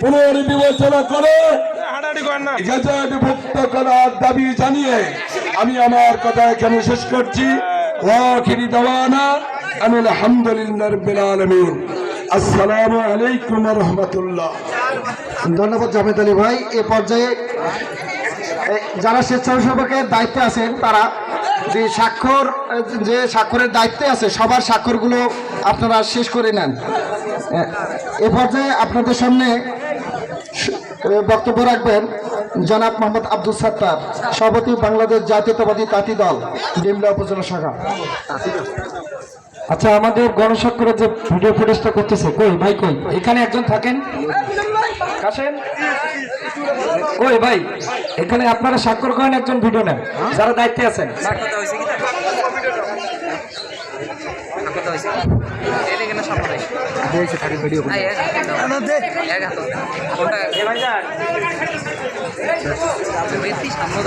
পুনর্বিবেচনা করে হাঁটাহাঁটি করেন ভুক্ত করার দাবি জানিয়ে আমি আমার কথা এখানে শেষ করছি? ওয়াখিরি দাওয়ানা আমি আলহামদুলিল্লাহ রাব্বিল আলামিন। আসসালামু আলাইকুম ওয়া ধন্যবাদ আলী ভাই। এ পর্যায়ে যারা স্বেচ্ছাসেবকের দায়িত্বে আছেন তারা যে স্বাক্ষর যে স্বাক্ষরের দায়িত্বে আছে সবার স্বাক্ষরগুলো আপনারা শেষ করে নেন। এ, পর্যায়ে আপনাদের সামনে বক্তব্য রাখবেন জনাব মোহাম্মদ আব্দুল সাত্তার সভাপতি বাংলাদেশ জাতীয়তাবাদী তাঁতি দল ডিমলা উপজেলা শাখা। আচ্ছা আমাদের গণস্বাক্ষরের যে ভিডিও ফুটেজটা করতেছে কই ভাই কই? এখানে একজন থাকেন? কই ভাই? এখানে আপনারা স্বাক্ষর করেন একজন ভিডিও নেন। যারা দায়িত্বে আছেন। কথা হয়েছে হয়েছে এটা ভিডিও? ব্যক্তি সামনে